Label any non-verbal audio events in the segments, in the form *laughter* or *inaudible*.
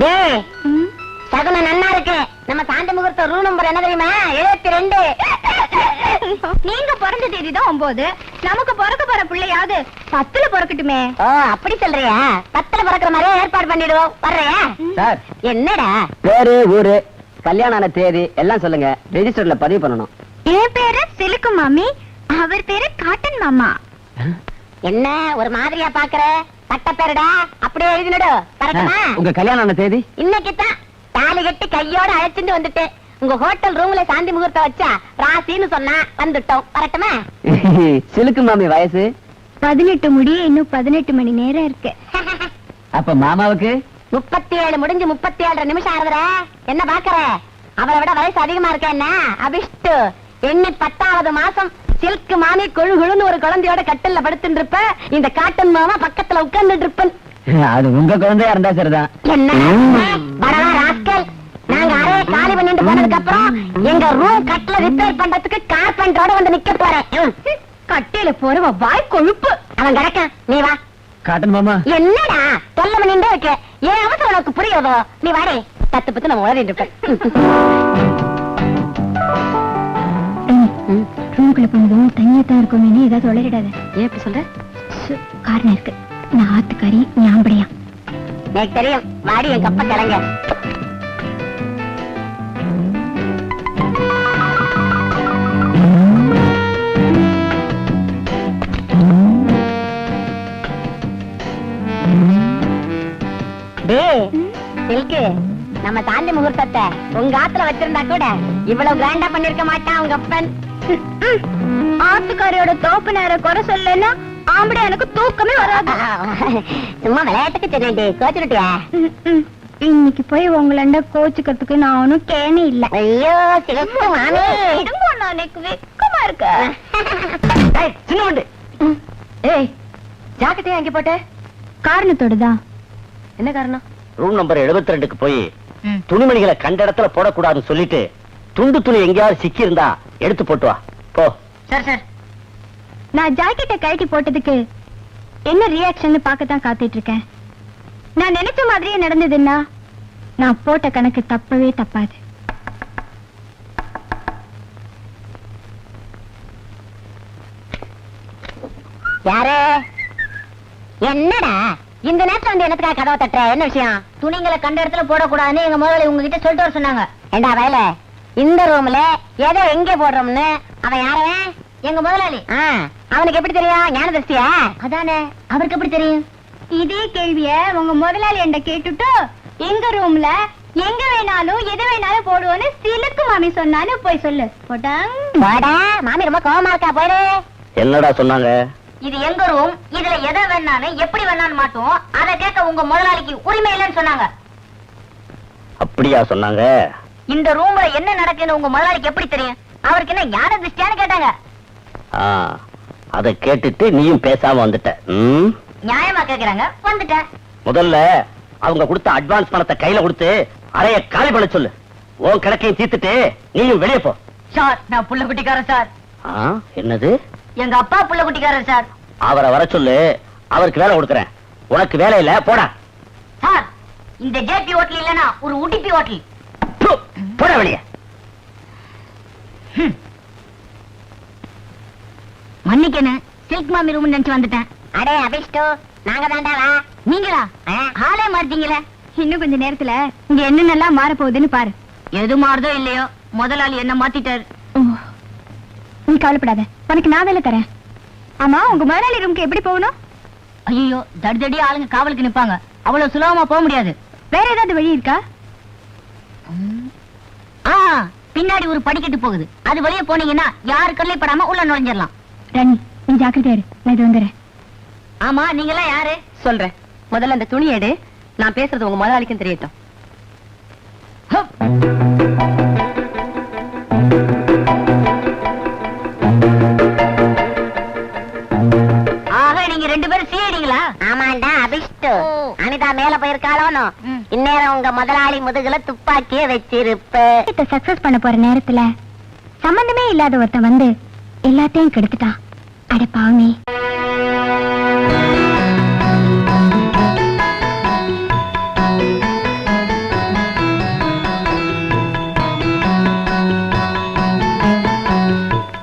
டேய் சகுனம் நன்னா இருக்கு நம்ம சாந்தி முகூர்த்த ரூ நம்பர் என்ன தெரியுமா? எழுபத்தி ரெண்டு நீங்க பிறந்த தேதி தான் ஒன்பது நமக்கு பிறக்க போற பிள்ளையாவது பத்துல பிறக்கட்டுமே. ஓ அப்படி சொல்றியா? பத்துல பிறக்கிற மாதிரியே ஏற்பாடு பண்ணிடுவோம். வர்றியா சார். என்னடா? பேரு ஊரு கல்யாணம் ஆன தேதி எல்லாம் சொல்லுங்க. ரெஜிஸ்டர்ல பதிவு பண்ணணும். என் பேரு சிலுக்கு மாமி. அவர் பேரு காட்டன் மாமா. என்ன ஒரு மாதிரியா பாக்குற? பட்ட பேருடா? அப்படியே எழுதினடு. கரெக்டா உங்க கல்யாணம் தேதி? இன்னைக்கு தான் தாலி கட்டி கையோட அழைச்சிட்டு வந்துட்டு உங்க ஹோட்டல் ரூம்ல சாந்தி முகூர்த்தம் வச்சா ராசின்னு சொன்னா வந்துட்டோம். வரட்டுமா? *laughs* சிலுக்கு மாமி வயசு? பதினெட்டு முடிய இன்னும் பதினெட்டு மணி நேரம் இருக்கு. *laughs* அப்ப மாமாவுக்கு? முப்பத்தி ஏழு முடிஞ்சு முப்பத்தி ஏழு நிமிஷம் ஆகுதுற என்ன பாக்குற? அவரை விட வயசு அதிகமா இருக்க என்ன? அபிஷ்டு. எண்ணி பத்தாவது மாசம்? சில்க் மாமி கொழு கொழுன்னு ஒரு குழந்தையோட கட்டில்ல படுத்துட்டு இருப்ப இந்த காட்டன் மாமா பக்கத்துல உட்கார்ந்துட்டு இருப்பன். அது உங்க குழந்தையா இருந்தா சரிதான். என்ன? ராஸ்கல் நாங்க அறைய காலி பண்ணிட்டு போனதுக்கு அப்புறம் எங்க ரூம் கட்டில ரிப்பேர் பண்றதுக்கு கார்பெண்டரோட வந்து நிக்க போறேன். கட்டையில போறவ வாய் கொழுப்பு. அவன் கிடக்கான். நீ வா. காட்டன் மாமா. என்னடா? தொல்ல பண்ணிட்டே இருக்க. ஏன் அவசரம் உனக்கு புரியுதோ? நீ வாடே. பத்து பத்து நம்ம உளறிட்டு இருப்பேன் ரூமுக்குள்ள போனதும் தனியா தான் இருக்கும். ஏதாவது உளறிடாத. ஏன் இப்படி சொல்ற? காரணம் இருக்கு. நான் ஆத்துக்காரி ஞாபடியா எனக்கு தெரியும். வாடி என் கப்ப கிளங்க நம்ம சாந்தி முகூர்த்தத்தை உங்க ஆத்துல வச்சிருந்தா கூட இவ்வளவு கிராண்டா பண்ணிருக்க மாட்டான் உங்க அப்பன். *laughs* ஆத்துக்காரியோட தோப்பு நேரம் குறை சொல்லனா ஆம்பளை எனக்கு தூக்கமே வராது. சும்மா விளையாட்டுக்கு சொன்னேன்டி. *laughs* இன்னைக்கு போய் உங்களண்ட கோச்சுக்கிறதுக்கு நான் ஒன்னும் கேனே இல்ல. ஐயோ சிவப்பு மாமி. எனக்கு வெக்கமா இருக்கு. *laughs* சின்ன ஏய் ஜாக்கெட்டையா அங்க போட்ட? காரணத்தோடதான் என்ன காரணம்? ரூம் நம்பர் 72 ரெண்டுக்கு போய் துணிமணிகளை கண்ட இடத்துல போடக்கூடாதுன்னு சொல்லிட்டு துண்டு துணி எங்கேயாவது சிக்கி இருந்தா எடுத்து போட்டு வா. போ. Sir sir. நான் ஜாக்கெட்டை கழட்டி போட்டதுக்கு என்ன ரியாக்ஷன் பார்க்கத்தான் காத்துட்டு இருக்கேன் நான் நினைச்ச மாதிரியே நடந்ததுன்னா நான் போட்ட கணக்கு தப்பவே தப்பாது. யாரு? என்னடா? இந்த நேரத்துல வந்து என்னத்துக்காக கதவை தட்டுற? என்ன விஷயம்? துணிங்களை கண்ட இடத்துல போடக்கூடாதுன்னு எங்க முதலாளி உங்ககிட்ட சொல்லிட்டு வர சொன்னாங்க. ஏண்டா வேல இந்த ரூம்ல எதை எங்க போடுறோம்னு? அவன் யாரவன்? எங்க முதலாளி. அவனுக்கு எப்படி தெரியும்? ஞான திருஷ்டியா அதானே. அவருக்கு எப்படி தெரியும்? இதே கேள்விய உங்க முதலாளி என்கிட்ட கேட்டுட்டு எங்க ரூம்ல எங்க வேணாலும் எது வேணாலும் போடுவோன்னு சிலுக்கு மாமி சொன்னான்னு போய் சொல்லு. போட்டாங் வாடா மாமி ரொம்ப கோவமா இருக்கா போயிடு என்னடா சொன்னாங்க? இது எங்க ரூம் இதுல எதை வேணாலும் எப்படி வேணாலும் மாட்டோம். அதை கேட்க உங்க முதலாளிக்கு உரிமை இல்லைன்னு சொன்னாங்க. அப்படியா சொன்னாங்க? இந்த ரூம்ல என்ன நடக்குன்னு உங்க முதலாளிக்கு எப்படி தெரியும்? அவருக்கு என்ன ஞான திருஷ்டியான்னு கேட்டாங்க. அதை கேட்டுட்டு நீயும் பேசாம வந்துட்ட? நியாயமா கேக்குறாங்க. வந்துட்டேன் முதல்ல அவங்க கொடுத்த அட்வான்ஸ் பணத்தை கையில கொடுத்து அறைய காலி பண்ண சொல்லு. உன் கிடக்கையும் தீர்த்துட்டு நீயும் வெளியே போ. சார் நான் புள்ள குட்டிக்காரன் சார் என்னது? எங்க அப்பா புள்ள குட்டிக்காரன் சார். அவரை வர சொல்லு. அவருக்கு வேலை கொடுக்கறேன். உனக்கு வேலை இல்ல போடா. சார் இந்த ஜேபி ஹோட்டல் இல்லனா ஒரு உடிப்பி ஹோட்டல். பு, போடா வெளியே. மன்னிக்கணும் சில்க் மாமி ரூம் நினைச்சு வந்துட்டேன். அடே அபிஷ்டு நாங்க தாண்டாவா நீங்களா? ஹாலே மாட்டீங்களே இன்னும் கொஞ்ச நேரத்துல இங்க என்னென்னலாம் மாற போகுதுன்னு பாரு. எது மாறுதோ இல்லையோ முதலாளி என்ன மாத்திட்டாரு. நீ கவலைப்படாத. உனக்கு நான் வேலை தரேன். ஆமா உங்க முதலாளி ரூம்க்கு எப்படி போகணும்? ஐயோ தடி ஆளுங்க காவலுக்கு நிப்பாங்க. அவ்வளவு சுலபமா போக முடியாது. வேற ஏதாவது வழி இருக்கா? பின்னாடி ஒரு படிக்கட்டு போகுது. அது வழியே போனீங்கன்னா யாரு கல்லே படாம உள்ள நுழைஞ்சிடலாம் ராணி நீ ஜாக்கிரதையா இரு. நான் இது வந்துடுறேன். ஆமா நீங்க எல்லாம் யாரு? சொல்றேன். முதல்ல அந்த துணி எடு. நான் பேசுறது உங்க முதலாளிக்கும் தெரியட்டும். ஆக நீங்க ரெண்டு பேரும் சீடிங்களா ஆமாண்டா. கரெக்ட் அனிதா மேல போயிருக்காளோனோ இந்நேரம் உங்க முதலாளி முதுகுல துப்பாக்கிய வச்சிருப்ப. இத சக்சஸ் பண்ண போற நேரத்துல சம்பந்தமே இல்லாத ஒருத்த வந்து எல்லாத்தையும் கெடுத்துட்டான் அட பாவமே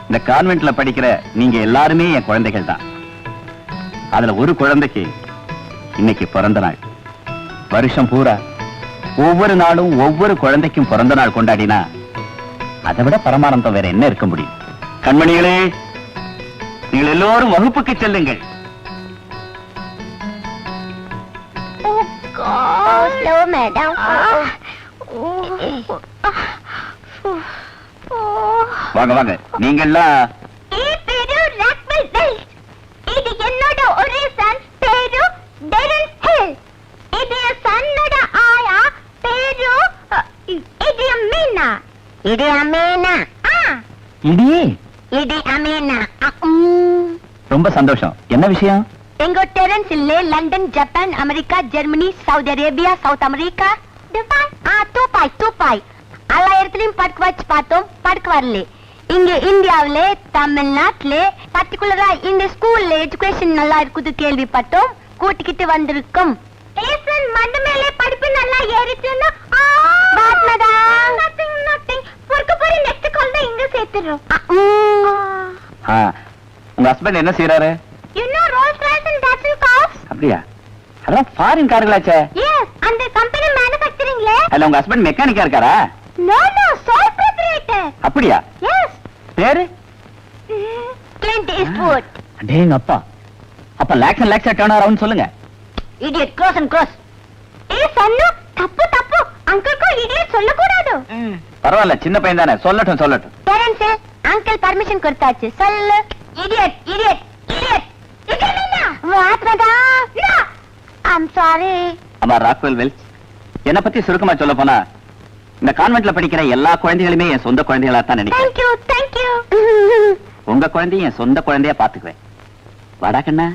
இந்த கான்வென்ட்ல படிக்கிற நீங்க எல்லாருமே என் குழந்தைகள் தான் அதுல ஒரு குழந்தைக்கு இன்னைக்கு பிறந்த நாள். வருஷம் பூரா ஒவ்வொரு நாளும் ஒவ்வொரு குழந்தைக்கும் பிறந்த நாள் கொண்டாடினா அதை விட பரமானந்தம் வேற என்ன இருக்க முடியும்? கண்மணிகளே நீங்கள் எல்லோரும் வகுப்புக்கு செல்லுங்கள். வாங்க வாங்க. நீங்கெல்லாம் இது என்னோட ஒரே சன் சன்னோட ஆயா பேரு அ, இது என் மீனா இது அமீனா ஆ இடி இது அமீனா. ரொம்ப சந்தோஷம். என்ன விஷயம்? எங்க டெரன்ஸ் இல்ல London Japan America Germany Saudi Arabia South America Dubai ஆ தூப்பாய் தூப்பாய் எல்லா இடத்துலயும் படுக்க வச்சு பார்த்தோம். படுக்க வரல. இங்க இந்தியாவிலே தமிழ்நாட்டிலே பர்டிகுலரா இந்த ஸ்கூல்ல எஜுகேஷன் நல்லா இருக்குது கேள்விப்பட்டோம். கூட்டிக்கிட்டு வந்திருக்கோம். ஏசன் மேலே படிப்பு நல்லா ஏறிச்சுன்னா madam? நத்திங் நத்திங் பொறுக்க போற நெக்ஸ்ட் கால் தான் இங்க சேர்த்துறோம். உங்க ஹஸ்பண்ட் என்ன செய்யறாரு you know Rolls Royce and Datsun cars அப்படியா? அதான் ஃபாரின் கார்களாச்சே எஸ் அந்த கம்பெனி மேனுஃபேக்சரிங்ல அதுல உங்க ஹஸ்பண்ட் மெக்கானிக்கா இருக்காரா? நோ நோ சோல் அப்படியா? எஸ் பேரு. அடேங்க அப்பா அப்ப legs and legs turn around சொல்லுங்க. Idiot, cross and cross. ஏ சன்னு தப்பு தப்பு. அங்கிள்க்கு இடியட் சொல்லக்கூடாது? பரவாயில்ல சின்ன பையன் தானே சொல்லட்டும். சொல்லட்டும் Parents, அங்கிள் பர்மிஷன் கொடுத்தாச்சு. சொல்லு. Idiot idiot idiot I'm sorry Rockwell Wells என்ன பத்தி சுருக்கமா சொல்ல போனா இந்த கான்வென்ட்ல படிக்கிற எல்லா குழந்தைகளுமே என் சொந்த குழந்தைகளா தான் நினைக்கிறேன். தேங்க் யூ தேங்க் யூ உங்க குழந்தையும் என் சொந்த குழந்தையா பாத்துக்குவேன் வாடா கண்ணா.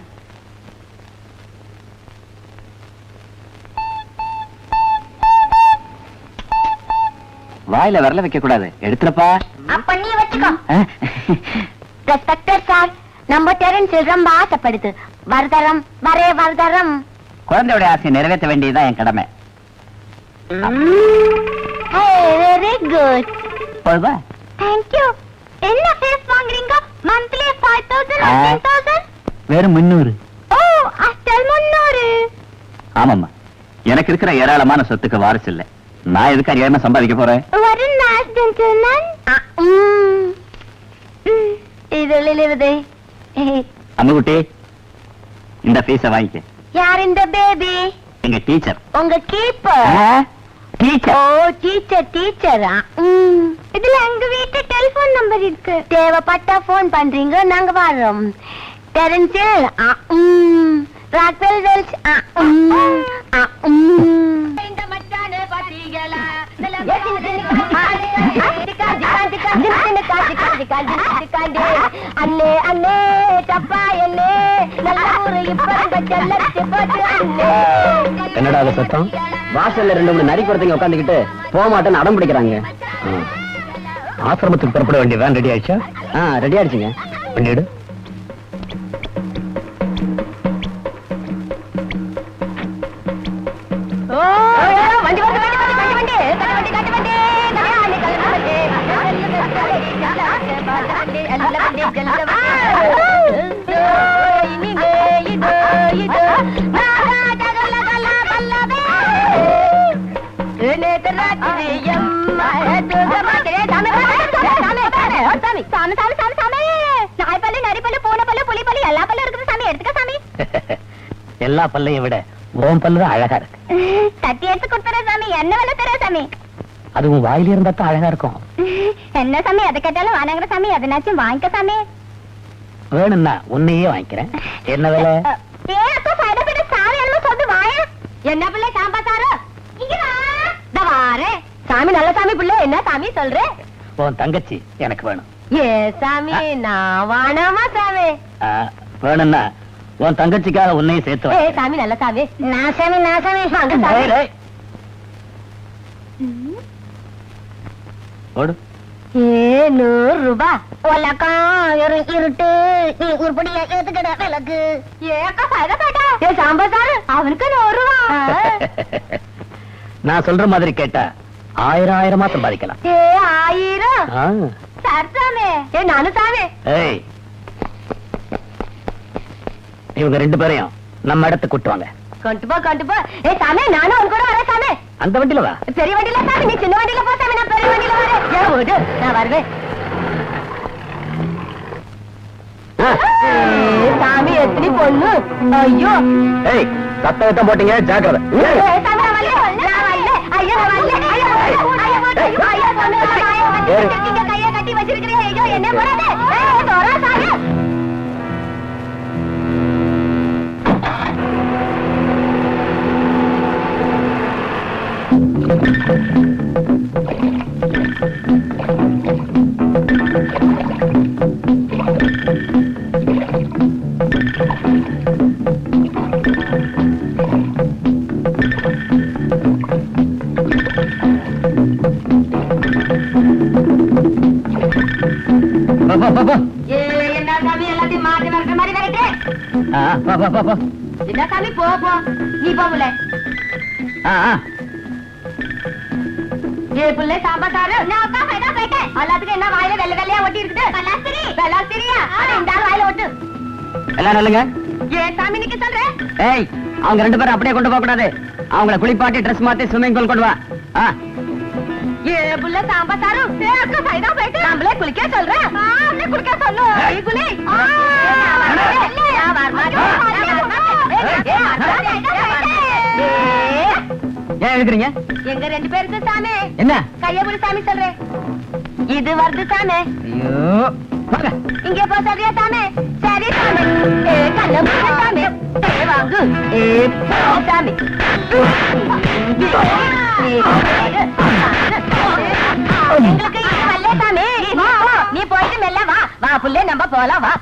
வாயில விரல வைக்க கூடாது. எடுத்துறப்பா அப்ப நீ வச்சுக்கோ. ரெஸ்பெக்டட் சார் நம்ம டெரன்ஸ் ரொம்ப ஆசைப்படுது. வரதரம் வரே வரதரம். குழந்தையோட ஆசையை நிறைவேற்ற வேண்டியதுதான் என் கடமை. வெரி குட் போதுவா தேங்க் யூ என்ன ஃபீஸ் வாங்குறீங்க? மந்த்லி 5000 ஆ. 10000 வெறும் முன்னூறு ஓ அஸ்டல் முன்னூறு ஆமாம்மா. எனக்கு இருக்கிற ஏராளமான சொத்துக்கு வாரிசு இல்ல. நான் எதுக்கு அறியாம சம்பாதிக்க போறேன்? ஒரு நாள் ஜென்டில்மேன் இதுலிருது அம்முகுட்டி இந்த பீஸ வாங்கிக்க. யார் இந்த பேபி எங்க டீச்சர் உங்க கீப்பர் ஓ டீச்சர் டீச்சர் டீச்சரா இதுல எங்க வீட்டு டெலிபோன் நம்பர் இருக்கு. தேவைப்பட்டா போன் பண்றீங்க நாங்க வரோம் டெரன்சில் ராக்வெல் வெல்ஸ் அண்ணே அண்ணே தப்பா என்னே நல்ல ஊரு இப்ப செல்லத்து போட்டு அண்ணே என்னடா அது சத்தம்? வாசல்ல ரெண்டு மூணு நரி குறத்தைங்க உட்காந்துக்கிட்டு போக மாட்டேன்னு அடம் பிடிக்கிறாங்க. ஆசிரமத்துக்கு புறப்பட வேண்டிய வேன் ரெடி ஆயிடுச்சா? ஆ ரெடி ஆயிடுச்சுங்க. பண்ணிடு. எல்லா பல்லையும் விட உன் பல்லு அழகா இருக்கு. தட்டி எடுத்து கொடுத்துறேன் சாமி. என்ன வேலை தர சாமி? அதுவும் வாயில இருந்தா தான் அழகா இருக்கும். என்ன சாமி? எதை கேட்டாலும் வானங்கிற சாமி. எதனாச்சும் வாங்கிக்க சாமி. வேணும்னா உன்னையே வாங்கிக்கிறேன். என்ன வேலை? என்ன பிள்ளை வா. இந்த வாரே. சாமி நல்ல சாமி பிள்ளை. என்ன சாமி சொல்ற? உன் தங்கச்சி எனக்கு வேணும். ஏ சாமி நான் வானாமா சாமி. வேணும்னா உன் தங்கச்சிக்காக உன்னையும் சேர்த்து. சாமி நல்ல சாமி. நான் சாமி நான் சாமி வாங்க டேய், சாமி. டேய். ஓடு ஏ நூறு ரூபாய் உலகம் இரு இருட்டு. நீ உருப்படியா ஏத்துக்கிட விளக்கு. ஏ அக்கா சைட போயிட்டா ஏ சாம்பாத்தாரு அவனுக்கு நூறு ரூபா நான் சொல்ற மாதிரி கேட்டா ஆயிரம் ஆயிரமா சம்பாதிக்கலாம். ஏ ஆயிரம். சார் சாமி. ஏ நானும் சாமி. ஏய் இவங்க ரெண்டு பேரையும் நம்ம இடத்துக்கு கூட்டுவாங்க கொண்டு போ கொண்டு போ ஏ சாமி நானும் உன் கூட வரேன் சாமி. அந்த வண்டியில வா. பெரிய வண்டியில சாமி. நீ சின்ன வண்டியில போ சாமி. நான் பெரிய வண்டியில வரேன். ஏ விடு. நான் வருவேன். சாமி எத்தனை பொண்ணு? ஐயோ. ஏய் சத்தம் விட்டம் போட்டீங்க? ஜாக்கிரதை. ஏ, சாமி, என்ன சாமி போ, போ, நீ போ ஏ புள்ள சாரு நான் அப்பா ஃபைடா போயிட்டேன் எல்லாத்துக்கும் என்ன வாயில வெள்ளை வெள்ளையா ஒட்டி இருக்குது? வெள்ளாசிரி வெள்ளாசிரியா அட இந்த ஆள் வாயில ஒட்டு. எல்லாம் நல்லங்க ஏ சாமி நிக்க சொல்ற. ஏய் அவங்க ரெண்டு பேரும் அப்படியே கொண்டு போக கூடாது அவங்கள குளிப்பாட்டி ட்ரெஸ் மாத்தி ஸ்விம்மிங் பூல் கொண்டு வா. ஆ, ஏ புள்ள சாம்பார் சாரு ஏ அக்கா ஃபைடா போயிட்டு. நம்மளே குளிக்க சொல்றேன் ஆ நம்மளே குளிக்க சொல்லு. நீ குளி. ஆ. நான் வரமாட்டேன். ஏன் எழுதுறீங்க? எங்க ரெண்டு பேருக்கு சாமி. என்ன? கைய புடி சாமி சொல்றேன். இது வருது சாமி. ஐயோ. இங்க போ சரியா சாமி. சரி சாமி. ஏ கண்ண புடி சாமி. வாங்கு. சாமி. எங்களுக்கு இங்க வரல சாமி. நீ போயிட்டு மெல்ல வா. வா புள்ளே நம்ம போலாம் வா.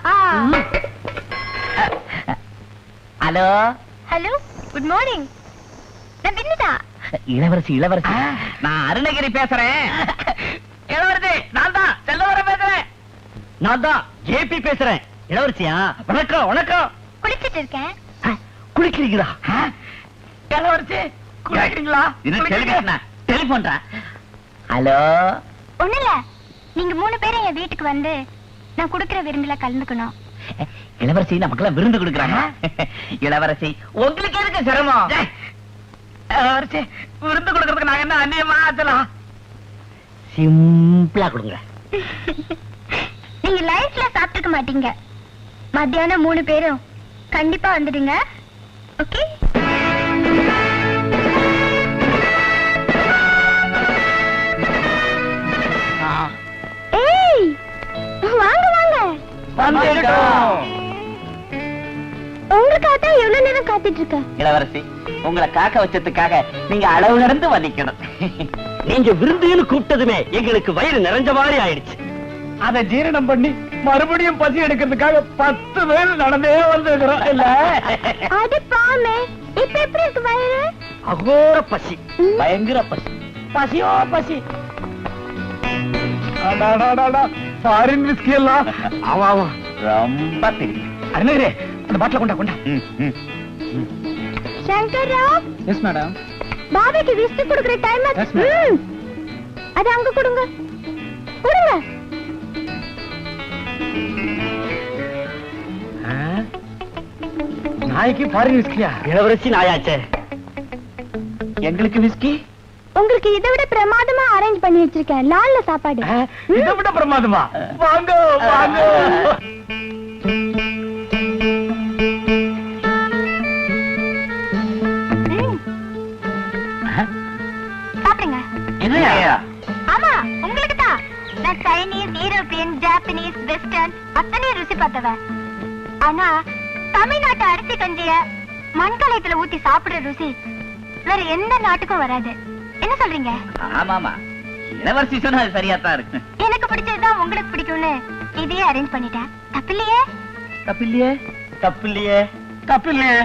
ஹலோ? Hello good morning. நான் பின்னுதா? இளவரசி இளவரசி. நான் அருணகிரி பேசுறேன். இளவரசி நான் தான். செல்லவர பேசுறேன். நான் தான் ஜேபி பேசுறேன். இளவரசியா? வணக்கம் வணக்கம். குளிச்சிட்டு இருக்கேன். குளிக்கிறீங்களா? இளவரசி குளிக்கிறீங்களா இது டெலிவிஷனா டெலிபோன்டா ஹலோ? ஒண்ணு இல்ல. நீங்க மூணு பேரும் என் வீட்டுக்கு வந்து நான் குடுக்கிற விருந்துல கலந்துக்கணும். இளவரசி நமக்கெல்லாம் விருந்து கொடுக்குறாங்க. இளவரசி உங்களுக்கு எதுக்கு சிரமம்? விருந்து கொடுக்கறதுக்கு நாங்க என்ன அந்நியமா ஆச்சலாம்? சிம்பிளா கொடுங்க. நீங்க லைஃப்ல சாப்பிட்டுக்க மாட்டீங்க. மத்தியானம் மூணு பேரும் கண்டிப்பா வந்துடுங்க. ஓகே? ஏய் வாங்க வாங்க. உங்களுக்காக தான் எவ்வளவு நேரம் காத்துட்டு இருக்கேன் இளவரசி உங்களை காக்க வச்சதுக்காக நீங்க அளவு நடந்து வந்திக்கணும். *laughs* நீங்க விருந்துன்னு கூப்பிட்டதுமே எங்களுக்கு வயிறு நிறைஞ்ச மாதிரி ஆயிடுச்சு. அதை ஜீரணம் பண்ணி மறுபடியும் பசி எடுக்கிறதுக்காக பத்து பேர் நடந்தே வந்திருக்கிறோம். இல்ல? *laughs* அது பாமே இப்ப எப்படி இருக்கு வயிறு? அகோர பசி. பயங்கர பசி. பசியோ பசி. ஃபாரின் விஸ்கி எல்லாம். ஆமா ஆமா. ரொம்ப தெரியும் அருணகிரி அந்த பாட்டில கொண்டா கொண்டா. சங்கர்ராவ் எஸ் மேடம் பாபிக்கு விஸ்கி குடுக்குற டைம். அது அங்க கொடுங்க. கொடுங்க. நாய்க்கு ஃபாரின் விஸ்கியா. இளவரசி நாயாச்சே. எங்களுக்கு விஸ்கி? உங்களுக்கு இதை விட பிரமாதமா அரேஞ்ச் பண்ணி வச்சிருக்கேன். லால்ல சாப்பாடு. இதை விட பிரமாதமா? வாங்க வாங்க. எந்த நாட்டுக்கும் வராது. என்ன சொல்றீங்க? ஆமாமா. இளவரசி சொன்னா அது சரியா தான் இருக்கு. எனக்கு பிடிச்சதுதான் உங்களுக்கு பிடிக்கும்னு இதையே அரேஞ்ச் பண்ணிட்டேன் தப்பில்லையே? தப்பில்லையே? தப்பில்லையே? தப்பில்லையே?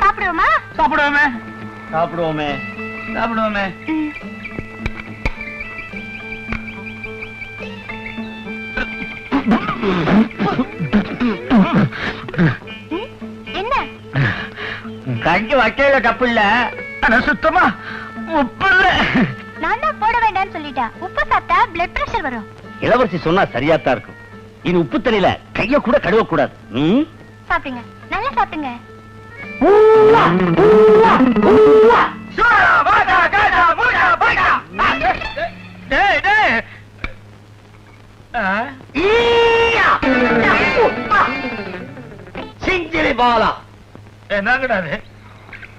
சாப்பிடுவோமா? சாப்பிடுவோமே. சாப்பிடுவோமே. சாப்பிடுவோமே? என்ன? கஞ்சி வைக்கல தப்பு இல்ல ஆனா சுத்தமா உப்பு இல்ல நான் தான் போட வேண்டாம்னு சொல்லிட்டேன் உப்பு சாப்பிட்டா பிளட் பிரஷர் வரும். இளவரசி சொன்னா சரியாத்தான் இருக்கும். இனி உப்பு தண்ணியில கைய கூட கழுவ கூடாது ம்? சாப்பிடுங்க. நல்லா சாப்பிடுங்க. டேய் டேய். ஆ? சிங்கிலி பாலா. என்னங்கடா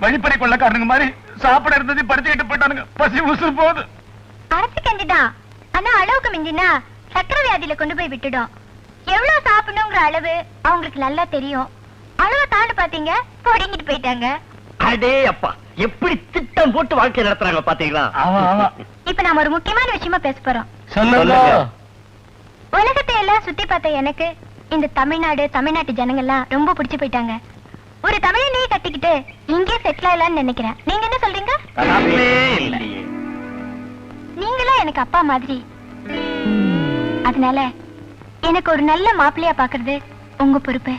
வழிப்பறி கொள்ளக்காரனுங்க மாதிரி சாப்பிட இருந்தது படுத்துக்கிட்டு போயிட்டானுங்க. பசி உசுறு போகுது. அரைச்சு கஞ்சிதான் ஆனா அளவுக்கு மிஞ்சினா சக்கரை வியாதியில கொண்டு போய் விட்டுடும். எவ்வளவு சாப்பிடணுங்கிற அளவு அவங்களுக்கு நல்லா தெரியும். அளவை தாண்டி பாத்தீங்க பொடிங்கிட்டு போயிட்டாங்க. அடே அப்பா எப்படி திட்டம் போட்டு வாழ்க்கை நடத்துறாங்க பாத்தீங்களா ஆமா ஆமா. இப்ப நாம ஒரு முக்கியமான விஷயமா பேச போறோம். சொல்லுங்க. உலகத்தை எல்லாம் சுத்தி பார்த்த எனக்கு இந்த தமிழ்நாடு தமிழ்நாட்டு ஜனங்க எல்லாம் ரொம்ப பிடிச்சு போயிட்டாங்க. ஒரு தமிழனையே கட்டிக்கிட்டு இங்கே செட்டில் ஆகலாம்னு நினைக்கிறேன். நீங்க என்ன சொல்றீங்க. நீங்களா எனக்கு அப்பா மாதிரி. அதனால எனக்கு ஒரு நல்ல மாப்பிள்ளையா பாக்குறது உங்க பொறுப்பு.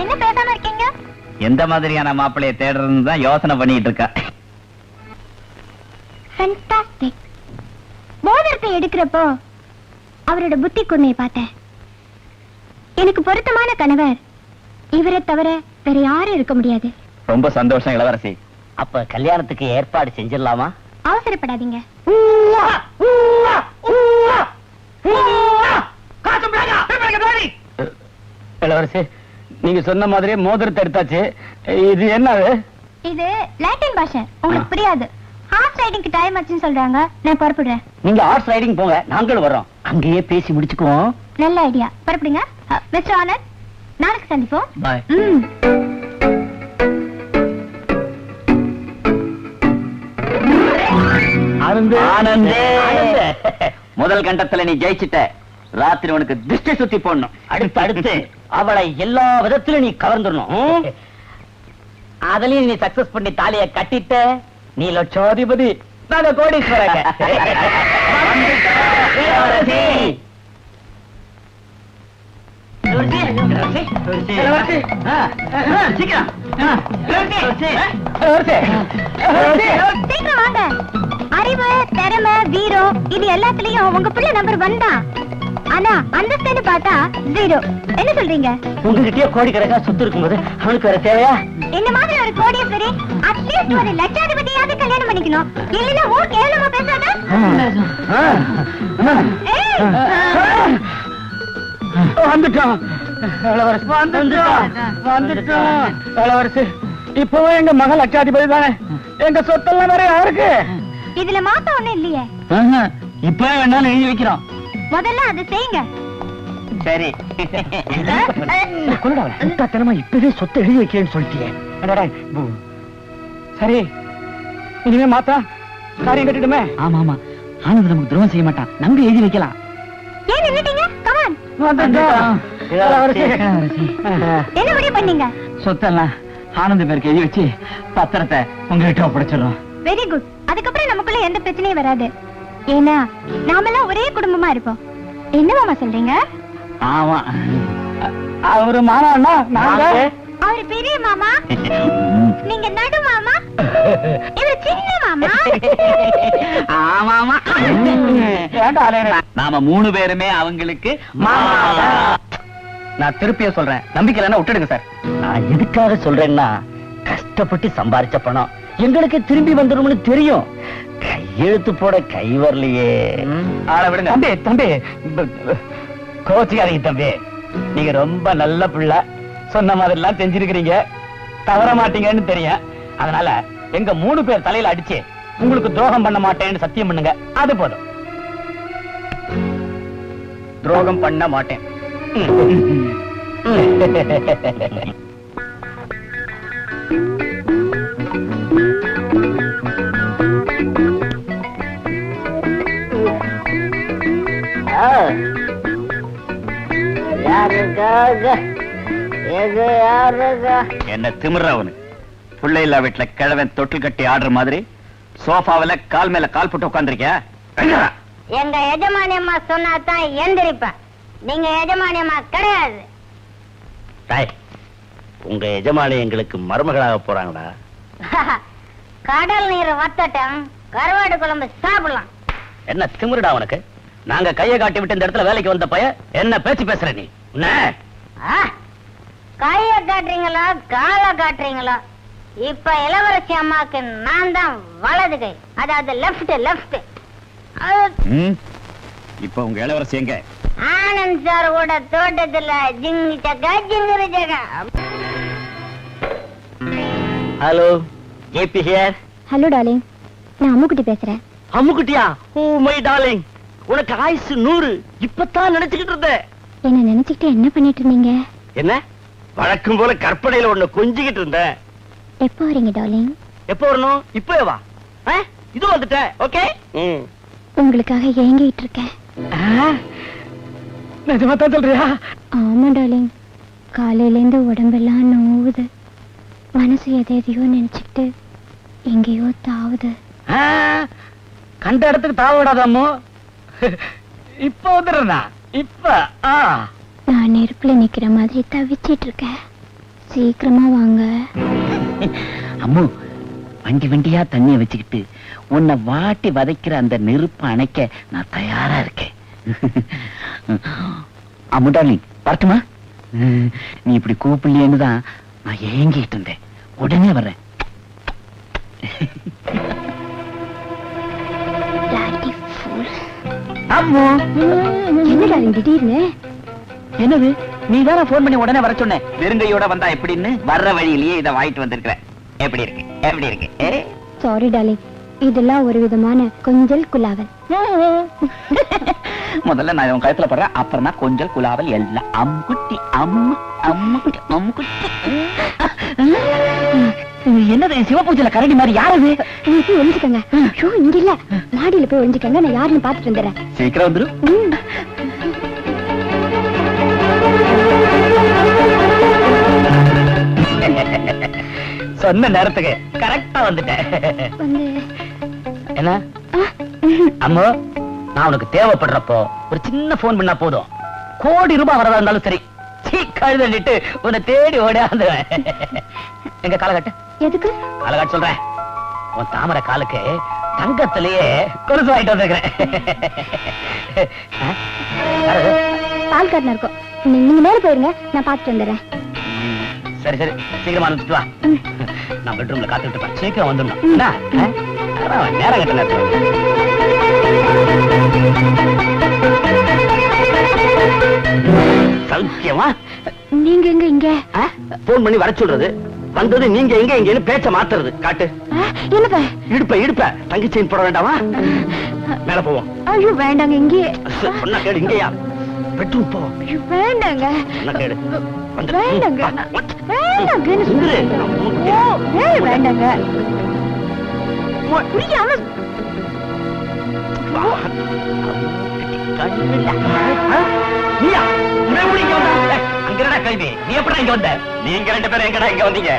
என்ன பேசாம இருக்கீங்க? எந்த மாதிரியான மாப்பிள்ளைய தேடுறதுன்னு தான் யோசனை பண்ணிட்டு இருக்கா. ஃபென்டாஸ்டிக் மோதிரத்தை எடுக்கிறப்போ அவரோட புத்தி கூர்மையை பார்த்தேன். எனக்கு பொருத்தமான கணவர் இவரை தவிர வேற யாரும் இருக்க முடியாது. ரொம்ப சந்தோஷம் இளவரசி. அப்ப கல்யாணத்துக்கு ஏற்பாடு செஞ்சிடலாமா? அவசரப்படாதீங்க. இளவரசி நீங்க சொன்ன மாதிரியே மோதிரத்தை எடுத்தாச்சு. இது என்னது இது லாட்டின் பாஷை. உங்களுக்கு புரியாது. ஹார்ஸ் ரைடிங்க்கு டைம் ஆச்சுன்னு சொல்றாங்க. நான் புறப்படுறேன். நீங்க ஹார்ஸ் ரைடிங் போங்க. நாங்களும் வர்றோம். அங்கேயே பேசி முடிச்சுக்குவோம். நல்ல ஐடியா புறப்படுங்க. மிஸ்டர் ஆனந்த். நாளைக்கு சந்திப்போம். பாய் முதல் கண்டத்துல நீ ஜெயிச்சிட்ட. ராத்திரி உனக்கு திருஷ்டி சுத்தி போடணும். அடுத்து அடுத்து. *laughs* அவளை எல்லா விதத்திலும் நீ கவர்ந்துடணும். *laughs* அதுலயும் நீ சக்சஸ் பண்ணி தாலிய கட்டிட்ட. நீ லட்சாதிபதி. நாங்க கோடீஸ்வரங்க *laughs* இளவரசி. இளவரசி. ஆ, ஆ, சீக்கிரம். வாங்க. அறிவு திறமை வீரம் இது எல்லாத்துலயும் உங்க பிள்ளை நம்பர் ஆனா அந்தஸ்துன்னு பார்த்தா ஜீரோ என்ன சொல்றீங்க? உங்ககிட்டயே கோடிக்கணக்கா சொத்து இருக்கும்போது அவனுக்கு வேற தேவையா? இந்த மாதிரி ஒரு கோடீஸ்வரி அட்லீஸ்ட் ஒரு லட்சாதிபதியாவது கல்யாணம் பண்ணிக்கணும். இல்லைன்னா கேவலமா பேசாத? வந்துட்டோம். இளவரசி வந்துட்டோம். வந்துட்டோம். இளவரசி இப்பவே எங்க மகள் லட்சாதிபதி தானே? எங்க சொத்தெல்லாம் வேற யாருக்கு? இதுல மாத்தம் ஒண்ணும் இல்லையே. இப்பவே வேணாலும் எழுதி வைக்கிறோம். முதல்ல அதை செய்யுங்க. சரி. முட்டாத்தனமா இப்பவே சொத்தை எழுதி வைக்கிறேன்னு சொல்லிட்டியே. அடடா, பூ. சரி. இனிமே மாத்தா காரியம் கட்டிடுமே? ஆமா ஆமா. ஆனந்த் நமக்கு துரோகம் செய்ய மாட்டான். நம்பி எழுதி வைக்கலாம். ஏன் என்ன முடிவு பண்ணீங்க? சொத்தெல்லாம் ஆனந்த் பேருக்கு எழுதி வச்சு பத்திரத்தை உங்ககிட்ட வெரி குட் அதுக்கப்புறம் நமக்குள்ள எந்த பிரச்சனையும் வராது. ஏன்னா நாமெல்லாம் ஒரே குடும்பமா இருப்போம். என்ன மாமா சொல்றீங்க? ஆமா. அவரு நாங்க? அவரு பெரிய மாமா. *laughs* நீங்க நடு மாமா. நாம மூணு பேருமே அவங்களுக்கு மாமா. நான் திருப்பிய சொல்றேன். நம்பிக்கை விட்டுடுங்க சார். நான் எதுக்காக சொல்றேன்னா கஷ்டப்பட்டு சம்பாரிச்ச பணம் எங்களுக்கு திரும்பி வந்துடும்னு தெரியும். கையெழுத்து போட கை வரலையே. ஆள விடுங்க. தம்பி தம்பி. கோச்சிக்காதீங்க தம்பி. நீங்க ரொம்ப நல்ல பிள்ளை. சொன்ன மாதிரி எல்லாம் செஞ்சிருக்கிறீங்க. தவற மாட்டீங்கன்னு தெரியும். அதனால எங்க மூணு பேர் தலையில அடிச்சு உங்களுக்கு துரோகம் பண்ண மாட்டேன்னு சத்தியம் பண்ணுங்க. அது போதும். துரோகம் பண்ண மாட்டேன். யாருக்காக? எது யாருக்கா என்ன திமிர அவனு. புள்ளை இல்லா வீட்டுல கிழவன் தொட்டில் கட்டி ஆடுற மாதிரி சோஃபாவில கால் மேல கால் போட்டு உட்காந்துருக்கியா எங்க எஜமானியம்மா சொன்னா தான் எந்திரிப்பேன். நீங்க எஜமானியம்மா கிடையாது. டேய், உங்க எஜமானி எங்களுக்கு மருமகளாக போறாங்கடா. *laughs* கடல் நீர் வத்தட்டும் கருவாடு குழம்பு சாப்பிடலாம். என்ன திமிருடா உனக்கு? நாங்க கையை காட்டி விட்டு இந்த இடத்துல வேலைக்கு வந்த பைய என்ன பேச்சு பேசுற நீ? கைய காட்டுறீங்களா காலை காட்டுறீங்களா? இப்ப இளவரசி அம்மாக்கு நான் தான் வலது கை. அதாவது லெஃப்ட் லெஃப்ட். இப்ப உங்க இளவரசி எங்க? ஆனந்த் சார் கூட தோட்டத்துல ஜிங்கு சக்கா ஜிங்குரு சக்கா hello AB here hello darling நான் அம்முக்குட்டி பேசுறேன். அம்முக்குட்டியா? ஓ மை டார்லிங் உனக்கு ஆயுசு நூறு. இப்பதான் நினைச்சுக்கிட்டு இருந்தேன். என்ன நினைச்சுக்கிட்டு என்ன பண்ணிட்டு இருந்தீங்க? என்ன? வழக்கம் போல கற்பனையில ஒண்ணு கொஞ்சிக்கிட்டு இருந்தேன். எப்போ வரீங்க டார்லிங்? எப்போ வரணும்? இப்பவே வா? இது வந்துட்டேன் ஓகே? உங்களுக்காக ஏங்கிட்டு இருக்கேன் நிஜமா தான் சொல்றியா? ஆமா டார்லிங். காலையில இருந்து உடம்பெல்லாம் நோவுது. மனசு எதை எதையோ நினைச்சுக்கிட்டு எங்கேயோ தாவுது. கண்ட இடத்துக்கு தாவ விடாத அம்மு. இப்ப வந்துடுறா இப்ப நான் நெருப்புல நிக்கிற மாதிரி தவிச்சிட்டு இருக்கேன் சீக்கிரமா வாங்க. *laughs* அம்மு வண்டி வண்டியா தண்ணிய வச்சுக்கிட்டு உன்னை வாட்டி வதைக்கிற அந்த நெருப்பு அணைக்க நான் தயாரா இருக்கேன். *laughs* அம்மு டார்லிங் வரட்டுமா? *laughs* நீ இப்படி கூப்பிடலையேன்னு தான் நான் ஏங்கிட்டு இருந்தேன். உடனே வர்றேன். Bloody fool. அம்மு! என்ன டார்லிங் திடீர்னு? என்னது? நீ தானே போன் பண்ணி உடனே வர சொன்ன? வெறுங்கையோட வந்தா எப்படின்னு? வர்ற வழியிலேயே இதை வாங்கிட்டு வந்திருக்கிறேன் எப்படி இருக்கு? எப்படி இருக்கு? சாரி டார்லிங் இதெல்லாம் ஒரு விதமான கொஞ்சல் குலாவல் *laughs* முதல்ல நான் உன் கழுத்துல படுறேன். அப்புறமா கொஞ்சம் குலாவல் எல்லாம். அம்குட்டி அம்மு அம்முக்குட்டி அம்முக்குட்டி *laughs* என்னது? சிவபூஜையில கரடி மாதிரி. யார் அது? நீ போய் ஒளிஞ்சுக்கங்க. ஐயோ இங்க இல்ல. மாடியில போய் ஒளிஞ்சுக்கங்க. நான் யாருன்னு பாத்துட்டு வந்துடுறேன். சீக்கிரம் வந்துரு. *laughs* சொன்ன நேரத்துக்கு கரெக்டா வந்துட்டேன். வந்து. என்ன? அம்மு நான் உனக்கு தேவைப்படுறப்போ ஒரு சின்ன போன் பண்ணா போதும். கோடி ரூபாய் வரதா இருந்தாலும் சரி கழுதண்டிட்டு உன்னை தேடி ஓடியாந்துவேன் எங்க காலகட்டு எதுக்கு? காலகட்டு சொல்றேன். உன் தாமரை காலுக்கு தங்கத்திலேயே கொலுசு வாங்கிட்டு வந்திருக்கிறேன்? பால் காட்டின இருக்கும். நீங்க மேல போயிருங்க நான் பாத்துட்டு வந்துடுறேன். சரி சரி. சீக்கிரமா அனுப்பிச்சிட்டு வா. நான் பெட்ரூம்ல காத்துட்டு சீக்கிரம் வந்துடணும். நேரம் கட்ட நேரத்துல சௌக்கியமா? நீங்க எங்க இங்க? போன் பண்ணி வர சொல்றது. வந்தது நீங்க எங்க எங்கன்னு பேச்ச மாத்துறது. காட்டு. என்னப்பா? இடுப்ப இடுப்ப. தங்கி செயின் போட வேண்டாமா மேல போவோம். ஐயோ வேண்டாங்க இங்கே சொன்னா கேடு இங்கயா? பெட்ரூம் போ. வேண்டாங்க. வேண்டாங்க. வா. வேண்டாங்கன்னு சுந்தரு, சொல்றேன். நான் உன் ஓ, ஏய், வேண்டாங்க. புரியாம? நீ எப்படா இங்க வந்த? நீங்க ரெண்டு பேரும் எங்கடா இங்க வந்தீங்க?